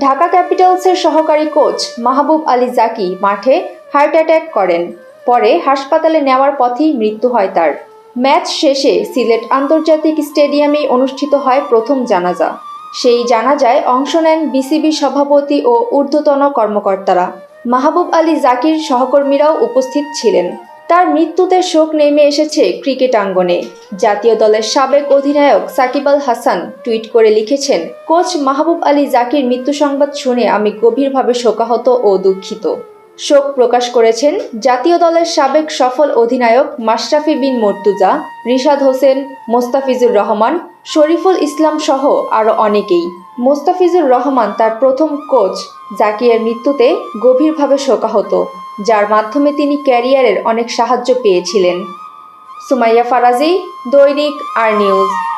ঢাকা ক্যাপিটালসের সহকারী কোচ মাহবুব আলী জাকি মাঠে heart attack করেন। পরে হাসপাতালে নেওয়ার পথেই মৃত্যু হয় তার। ম্যাচ শেষে সিলেট আন্তর্জাতিক স্টেডিয়ামে অনুষ্ঠিত হয় প্রথম জানাজা। সেই জানাজায় অংশ নেন বিসিবি সভাপতি ও ঊর্ধ্বতন কর্মকর্তারা। মাহবুব আলী জাকির সহকর্মীরাও উপস্থিত ছিলেন। তার মৃত্যুতে শোক নেমে এসেছে ক্রিকেট আঙ্গনে। জাতীয় দলের সাবেক অধিনায়ক সাকিব আল হাসান টুইট করে লিখেছেন, কোচ মাহবুব আলী জাকির মৃত্যু সংবাদ শুনে আমি গভীরভাবে শোকাহত ও দুঃখিত। শোক প্রকাশ করেছেন জাতীয় দলের সাবেক সফল অধিনায়ক মাশরাফি বিন মর্তুজা, রিশাদ হোসেন, মোস্তাফিজুর রহমান, শরীফুল ইসলাম সহ আরও অনেকেই। মোস্তাফিজুর রহমান তার প্রথম কোচ, জাকিরের মৃত্যুতে গভীরভাবে শোকাহত। যার মাধ্যমে তিনি ক্যারিয়ারের অনেক সাহায্য পেয়েছিলেন। সুমাইয়া ফারাজি দৈনিক আর নিউজ।